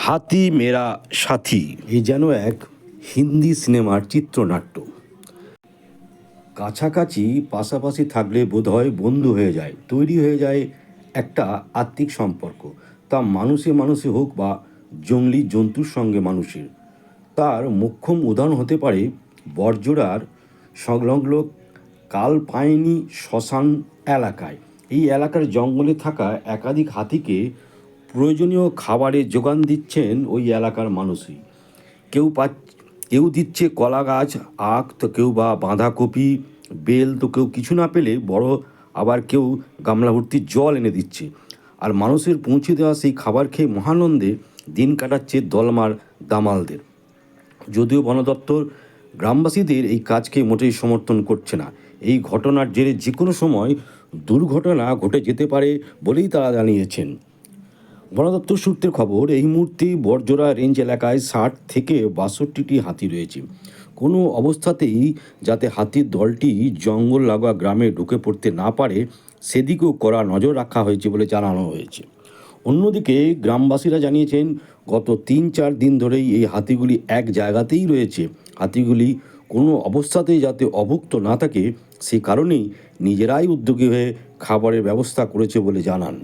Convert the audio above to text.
হাতি মেরা সাথী। এ যেন এক হিন্দি সিনেমার চিত্রনাট্য। কাছাকাছি পাশাপাশি থাকলে বোধহয় বন্ধু হয়ে যায়, তৈরি হয়ে যায় একটা আত্মিক সম্পর্ক। তা মানুষে মানুষে হোক বা জঙ্গলি জন্তুর সঙ্গে মানুষের। তার মুখ্যম উদাহরণ হতে পারে বর্জরার সংলগ্ন কালপাইনি শ্মশান এলাকায়। এই এলাকার জঙ্গলে থাকা একাধিক হাতিকে প্রয়োজনীয় খাবারের যোগান দিচ্ছেন ওই এলাকার মানুষই। কেউ পাচ্ছে কেউ দিচ্ছে কলা গাছ, আখ, তো কেউ বা বাঁধাকপি, বেল, তো কেউ কিছু না পেলে বড় আবার কেউ গামলা ভর্তি জল এনে দিচ্ছে। আর মানুষের পৌঁছে দেওয়া সেই খাবার খেয়ে মহানন্দে দিন কাটাচ্ছে দলমার দামালদের। যদিও বন দপ্তর গ্রামবাসীদের এই কাজকে মোটেই সমর্থন করছে না। এই ঘটনার জেরে যে কোনো সময় দুর্ঘটনা ঘটে যেতে পারে বলেই তারা জানিয়েছেন। বন দপ্তর সূত্রের খবর, এই মুহূর্তে বরজোড়া রেঞ্জ এলাকায় ষাট থেকে বাষট্টিটি হাতি রয়েছে। কোনো অবস্থাতেই যাতে হাতির দলটি জঙ্গল লাগোয়া গ্রামে ঢুকে পড়তে না পারে, সেদিকেও কড়া নজর রাখা হয়েছে বলে জানানো হয়েছে। অন্যদিকে গ্রামবাসীরা জানিয়েছেন, গত তিন চার দিন ধরেই এই হাতিগুলি এক জায়গাতেই রয়েছে। হাতিগুলি কোনো অবস্থাতেই যাতে অভুক্ত না থাকে, সে কারণেই নিজেরাই উদ্যোগী হয়ে খাবারের ব্যবস্থা করেছে বলে জানান।